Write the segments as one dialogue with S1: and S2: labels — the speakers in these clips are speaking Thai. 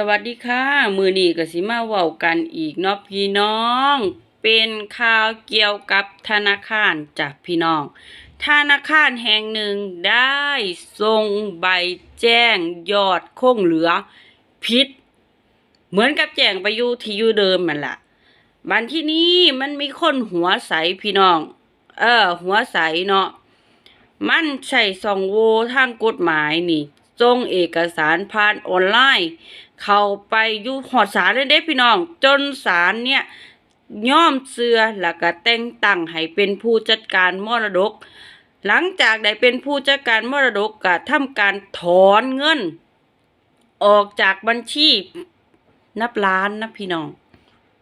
S1: สวัสดีค่ะ มือนี้ก็สิมาเว้ากันอีกเนาะพี่น้อง เป็นข่าวเกี่ยวกับธนาคารจากพี่น้อง ธนาคารแห่งหนึ่งได้ส่งใบแจ้งยอดคงเหลือผิดเหมือนกับแจ้งไปอยู่ที่อยู่เดิมมันละบันที่นี้มันมีคนหัวใสพี่น้อง เออ หัวใสเนาะมันใช่ซองโวทางกฎหมายนี่ส่งเอกสารผ่านออนไลน์ เข้าไปอยู่หอดศาลเลยเด้พี่น้อง จนศาลเนี่ยย่อมเสือแล้วก็แต่งตั้งให้เป็นผู้จัดการมรดก หลังจากได้เป็นผู้จัดการมรดกก็ทำการถอนเงิน ออกจากบัญชีนับล้านนะพี่น้อง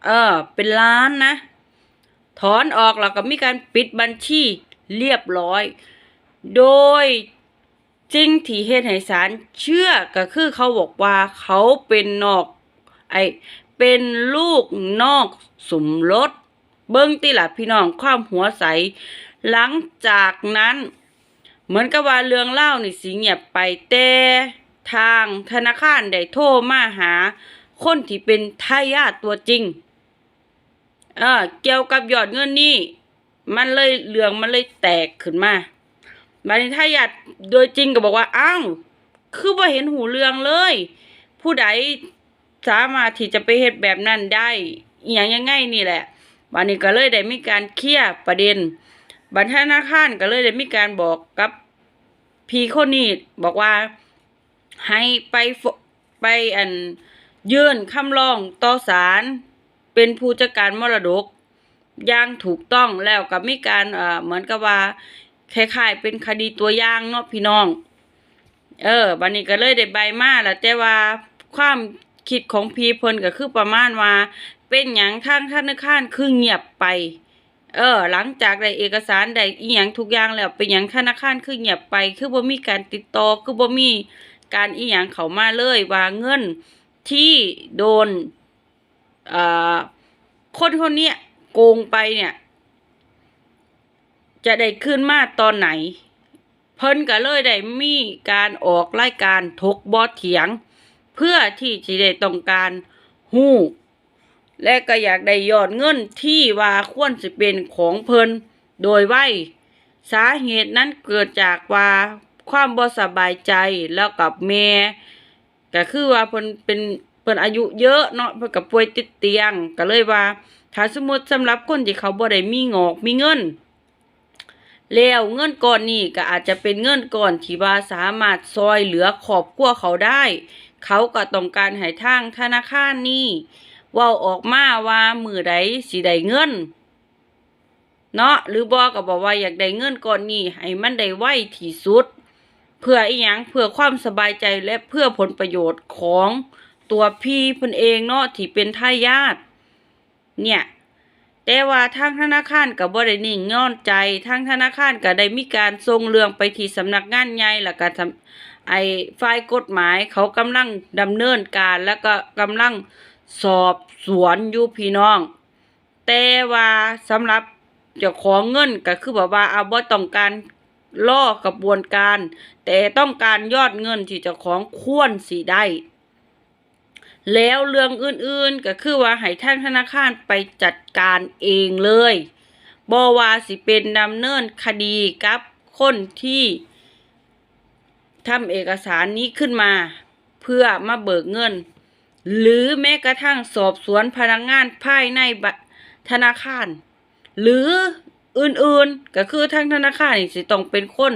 S1: เออ เป็นล้านนะ ถอนออกแล้วก็มีการปิดบัญชีเรียบร้อย โดย จริงที่เฮ็ดให้ศาลเชื่อก็คือเขาบอกว่าเขาเป็นนอก ไอเป็นลูกนอกสมรสเบิ้งติละพี่น้องความหัวใส หลังจากนั้น เหมือนกับว่าเรื่องเล่านี่สิเงียบไปแต่ทางธนาคารได้โทรมาหา คนที่เป็นทายาทตัวจริงเออเกี่ยวกับยอดเงินนี่มันเลยเรื่องมันเลยแตกขึ้นมา บัดนี้ทายาทโดยจริงก็บอกว่าอ้าวคือบ่เห็นหูเรื่องเลย ผู้ใดสามารถที่จะไปเฮ็ดแบบนั้นได้อย่างยังไงนี่แหละบัดนี้ก็เลยได้มีการเคลียร์ประเด็นบัดธนาคารก็เลยได้มีการบอกกับพี่คนนี้บอกว่าให้ไปไปอันยื่นคำร้องต่อศาลเป็นผู้จัดการมรดกอย่างถูกต้องแล้วก็มีการเอ่อเหมือนกับว่า คล้ายๆเป็นคดีตัวอย่างเนาะพี่น้อง เออบัดนี้ก็เลยได้ใบมาแล้วแต่ว่าความคิดของพีเพิ่นก็คือประมาณว่า เป็นหยังทางธนาคารคือเงียบไป เออ หลังจากได้เอกสารได้อีหยังทุกอย่างแล้วเป็นหยังธนาคารคือเงียบไป คือบ่มีการติดต่อคือบ่มีการอีหยังเขามาเลยว่าเงินที่โดนอ่อคนคนนี้โกงไปเนี่ย จะได้ขึ้นมาตอนไหน เพิ่นก็เลยได้มีการออกรายการถกบอเถียง เพื่อที่จะได้ต้องการหู้และก็อยากได้ยอดเงินที่ว่าควรสิเป็นของเพิ่นโดยไวสาเหตุนั้นเกิดจากว่าความบ่สบายใจแล้วกับแม่ก็คือว่าเพิ่นเป็นเพิ่นอายุเยอะเนาะเพิ่นก็ป่วยติดเตียงก็เลยว่าถ้าสมมติสำหรับคนที่เขาบ่ได้มีงอกมีเงิน แล้วเงินก้อนนี้ก็อาจจะเป็นเงินก้อนที่ว่าสามารถซอยเหลือขอบครัวเขาได้ เขาก็ต้องการให้ทางธนาคารนี้เว้าออกมาว่ามือใดสิได้เงิน เนาะหรือบอกก็บอกว่าอยากได้เงินก้อนนี้ให้มันได้ไวที่สุด เพื่ออีหยังเพื่อความสบายใจและเพื่อผลประโยชน์ของตัวพี่พนเองเนาะที่เป็นทายาทเนี่ย แต่ว่าทางธนาคารก็บ่ได้นิ่งนอนใจทางธนาคารก็ได้มีการส่งเรื่องไปที่สำนักงานใหญ่แล้วก็ทำไอ้ฝ่ายกฎหมายเขากำลังดำเนินการแล้วก็กำลังสอบสวนอยู่พี่น้อง แต่ว่าสำหรับเจ้าของเงินก็คือแบบว่าเอาบ่ต้องการล่อกระบวนการ แต่ต้องการยอดเงินที่เจ้าของควรสิได้ แล้วเรื่องอื่นๆก็คือว่าให้ทางธนาคารไปจัดการเองเลยบอว่าสิเป็นดำเนินคดีกับคนที่ทำเอกสารนี้ขึ้นมา เพื่อมาเบิกเงิน หรือแม้กระทั่งสอบสวนพนักงานภายในธนาคาร หรืออื่นๆก็คือทางธนาคารนี่สิต้องเป็นคน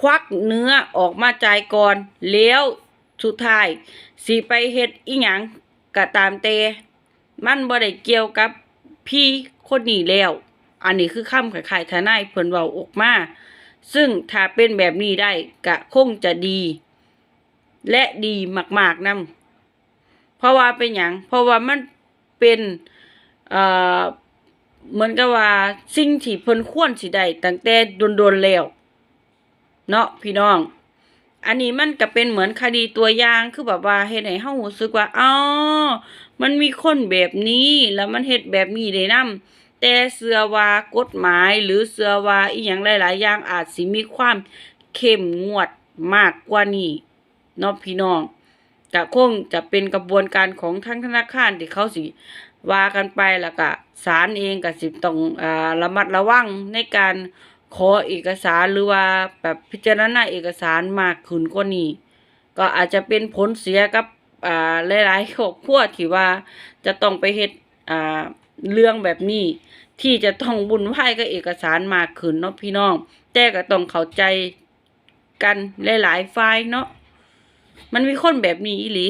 S1: ควักเนื้อออกมาจ่ายก่อนแล้ว สุดท้าย สิไปเฮ็ดอีหยังก็ตามแต่มันบ่ได้เกี่ยวกับพี่คนนี้แล้ว อันนี้คือคำขายๆทนายเพิ่นเว้าออกมา ซึ่งถ้าเป็นแบบนี้ได้ก็คงจะดี และดีมาก ๆนำเพราะว่าเป็นหยังเพราะว่ามันเป็นเอ่อเหมือนกับว่าสิ่งที่เพิ่นควรสิได้ตั้งแต่โดนๆแล้วเนาะพี่น้อง อันนี้มันก็เป็นเหมือนคดีตัวอย่างคือแบบว่าเฮ็ดให้เฮารู้สึกว่าอ๋อมันมีคนแบบนี้แล้วมันเฮ็ดแบบนี้ได้นํแต่เชื่อว่ากฎหมายหรือเชื่อว่าอีหยังหลาย ๆ อย่างอาจสิมีความเข้มงวดมากกว่านี้เนาะพี่น้องก็คงจะเป็นกระบวนการของทั้งธนาคารที่เขาสิว่ากันไปแล้วก็ศาลเองก็สิต้องอ่าระมัดระวังในการ ขอเอกสารหรือว่าแบบพิจารณาเอกสารมากขึ้นกว่านี้ก็อาจจะเป็นผลเสียกับอ่าหลายๆครอบครัวที่ว่าจะต้องไปเฮ็ดอ่าเรื่องแบบนี้ที่จะต้องบุญไหวายกับเอกสารมากขึ้นเนาะพี่น้อง แต่ก็ต้องเข้าใจกันหลายๆฝ่ายเนาะมันมีคนแบบนี้อีหลี